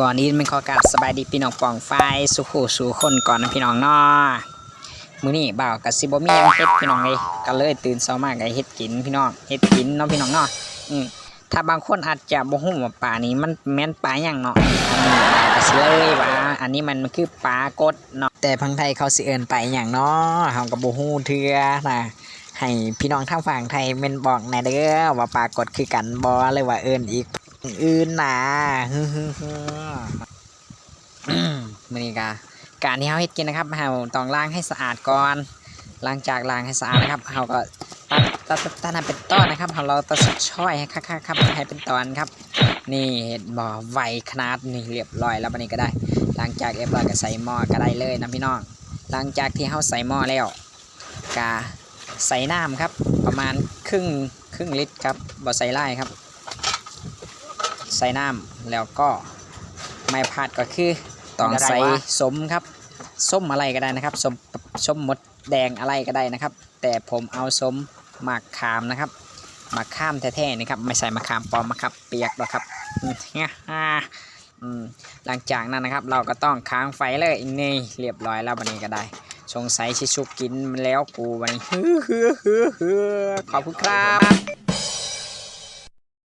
ก่อนนี้เป็นขอกราบสบายดีพี่น้องปองไฟสุขูสู่คนก่อนนะพี่น้องเนาะมื้อนี้บ่าวกับสิบมียังเฮ็ดพี่น้องเลยก็เลยตื่นเช้ามาก็เฮ็ดกินพี่น้องเฮ็ดกินเนาะพี่น้องเนาะอืมถ้าบางคนอาจจะบ่ฮู้ว่าปลานี้มันแม่นปลาหยังเนาะอันนี้บ่าวก็สิเลยว่าอันนี้มันคือปลากดเนาะแต่พังไทยเขาสิเอิ้นปลาหยังเนาะเฮาก็บ่ฮู้เทื่อนะให้พี่น้องทางฝั่งไทยแม่นบอกแน่เด้อว่าปลากดคือกันบ่เลยว่าเอิ้นอีก อื่นนะฮึๆๆอืมมื้อนี้ก็การที่เฮาเฮ็ดกินนะครับเฮาต้องล้างให้สะอาดก่อนหลังจากล้างให้สะอาดนะครับเฮาก็ตัดตัดตัดให้เป็นตอนนะครับเฮาเราตัดช่อยให้คักๆครับให้เป็นตอนครับ นี่เห็ดบ่อไวขนาดนี่เรียบร้อยแล้วบัดนี้ก็ได้หลังจากเรียบร้อยก็ใส่หม้อก็ได้เลยนะพี่น้องหลังจากที่เฮาใส่หม้อแล้วก็ใส่น้ำครับ ประมาณครึ่งครึ่งลิตรครับบ่ใส่ไล่ครับ ใส่น้ำแล้วก็ไม่พลาดก็คือต้องใส่สมครับส้มอะไรก็ได้นะครับส้มส้มมดแดงอะไรก็ได้นะครับ แต่ผมเอาส้มหมากขามนะครับหมากข้ามแท้ๆนะครับ ไม่ใส่มะขามปลอมมะขามเปียกหรอกครับอืมอืมหลังจากนั้นนะครับ เราก็ต้องค้างไฟเลยนี่เรียบร้อยแล้ววันนี้ก็ได้สงสัยชิชุกกินมันแล้วกูวันนี้ขอบคุณครับ